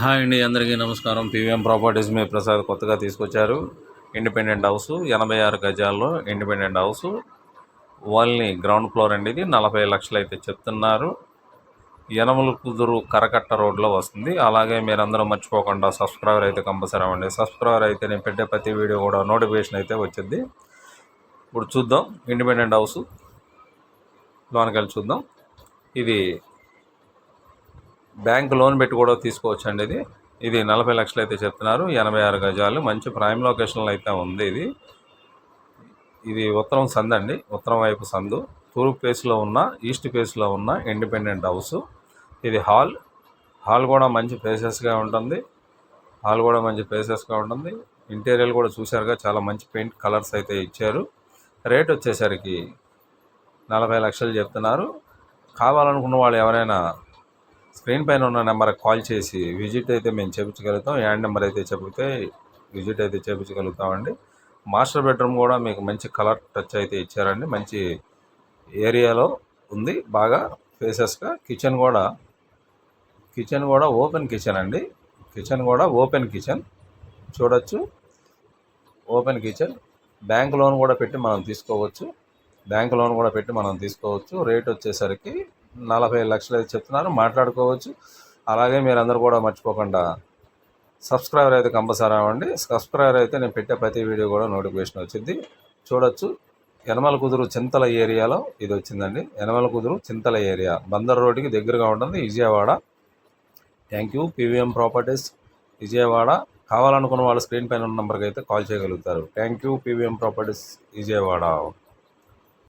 Hi అండి అందరికీ నమస్కారం. పీవీఎం ప్రాపర్టీస్ మీ ప్రసాద్ కొత్తగా తీసుకొచ్చారు. ఇండిపెండెంట్ హౌస్ ఎనభై ఆరు గజాల్లో ఇండిపెండెంట్ హౌస్. వాళ్ళని గ్రౌండ్ ఫ్లోర్ అండి ఇది నలభై లక్షలు అయితే చెప్తున్నారు. యనమల కుదురు కరకట్ట రోడ్లో వస్తుంది. అలాగే మీరందరూ మర్చిపోకుండా సబ్స్క్రైబర్ అయితే కంపల్సరీ అవ్వండి. సబ్స్క్రైబర్ అయితే నేను పెట్టే ప్రతి వీడియో కూడా నోటిఫికేషన్ అయితే వచ్చింది. ఇప్పుడు చూద్దాం ఇండిపెండెంట్ హౌస్. లోనికి వెళ్ళి చూద్దాం. ఇది బ్యాంక్ లోన్ పెట్టి కూడా తీసుకోవచ్చు అండి ఇది. ఇది నలభై లక్షలు అయితే చెప్తున్నారు. ఎనభై ఆరు గజాలు. మంచి ప్రైమ్ లొకేషన్లో అయితే ఉంది ఇది. ఇది ఉత్తరం సందు అండి. ఉత్తరం వైపు సందు. తూర్పు ఫేస్లో ఉన్న ఈస్ట్ ఫేస్లో ఉన్న ఇండిపెండెంట్ హౌస్. ఇది హాల్. హాల్ కూడా మంచి ప్లేసెస్గా ఉంటుంది. హాల్ కూడా మంచి ప్లేసెస్గా ఉంటుంది. ఇంటీరియర్ కూడా చూశారుగా చాలా మంచి పెయింట్ కలర్స్ అయితే ఇచ్చారు. రేట్ వచ్చేసరికి నలభై లక్షలు చెప్తున్నారు. కావాలనుకున్న వాళ్ళు ఎవరైనా స్క్రీన్ పైన ఉన్న నెంబర్కి కాల్ చేసి విజిట్ అయితే మేము చేయించగలుగుతాం యాడ్ నెంబర్ అయితే చెబితే విజిట్ అయితే చేయించగలుగుతామండి మాస్టర్ బెడ్రూమ్ కూడా మీకు మంచి కలర్ టచ్ అయితే ఇచ్చారండి. మంచి ఏరియాలో ఉంది. బాగా ఫేసెస్గా కిచెన్ కూడా కిచెన్ కూడా ఓపెన్ కిచెన్ అండి. కిచెన్ కూడా ఓపెన్ కిచెన్. చూడొచ్చు. Open kitchen. బ్యాంక్ లోన్ కూడా పెట్టి మనం తీసుకోవచ్చు. బ్యాంక్ లోన్ కూడా పెట్టి మనం తీసుకోవచ్చు. రేట్ వచ్చేసరికి నలభై లక్షలు అయితే చెప్తున్నారు. మాట్లాడుకోవచ్చు. అలాగే మీరందరూ కూడా మర్చిపోకుండా సబ్స్క్రైబర్ అయితే కంపల్సరీ అవ్వండి. సబ్స్క్రైబర్ అయితే నేను పెట్టే ప్రతి వీడియో కూడా నోటిఫికేషన్ వచ్చింది. చూడొచ్చు. యనమల కుదురు చింతల ఏరియాలో ఇది వచ్చిందండి. యనమల కుదురు చింతల ఏరియా. బందర్ రోడ్డుకి దగ్గరగా ఉంటుంది. Vijayawada. Thank you PVM properties Vijayawada. కావాలనుకున్న వాళ్ళ స్క్రీన్ పైన ఉన్న నెంబర్కి అయితే కాల్ చేయగలుగుతారు. Thank you PVM properties Vijayawada.